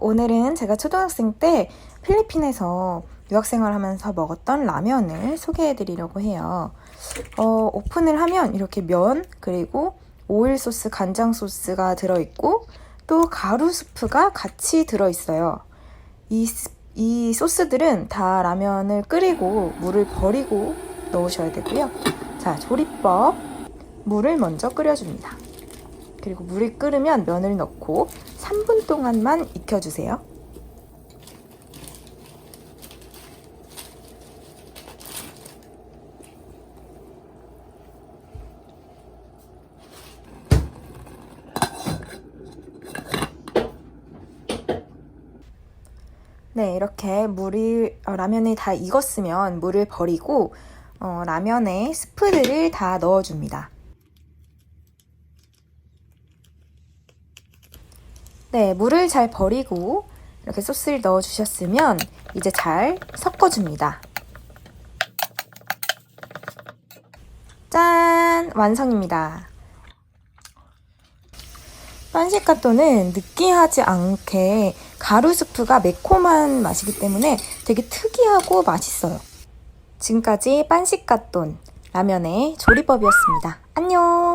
오늘은 제가 초등학생 때 필리핀에서 유학생활 하면서 먹었던 라면을 소개해 드리려고 해요. 어, 오픈을 하면 이렇게 면, 그리고 오일 소스, 간장 소스가 들어있고, 또 가루 스프가 같이 들어있어요. 이, 스- 이 소스들은 다 라면을 끓이고 물을 버리고 넣으셔야 되고요. 자, 조리법. 물을 먼저 끓여줍니다. 그리고 물이 끓으면 면을 넣고 3분 동안만 익혀주세요. 네, 이렇게 물이 어, 라면이 다 익었으면 물을 버리고 어, 라면에 스프들을 다 넣어줍니다. 네, 물을 잘 버리고 이렇게 소스를 넣어 주셨으면 이제 잘 섞어 줍니다. 짠! 완성입니다. 판시카토는 느끼하지 않게 가루 스프가 매콤한 맛이기 때문에 되게 특이하고 맛있어요. 지금까지 빤시카돈 라면의 조리법이었습니다. 안녕!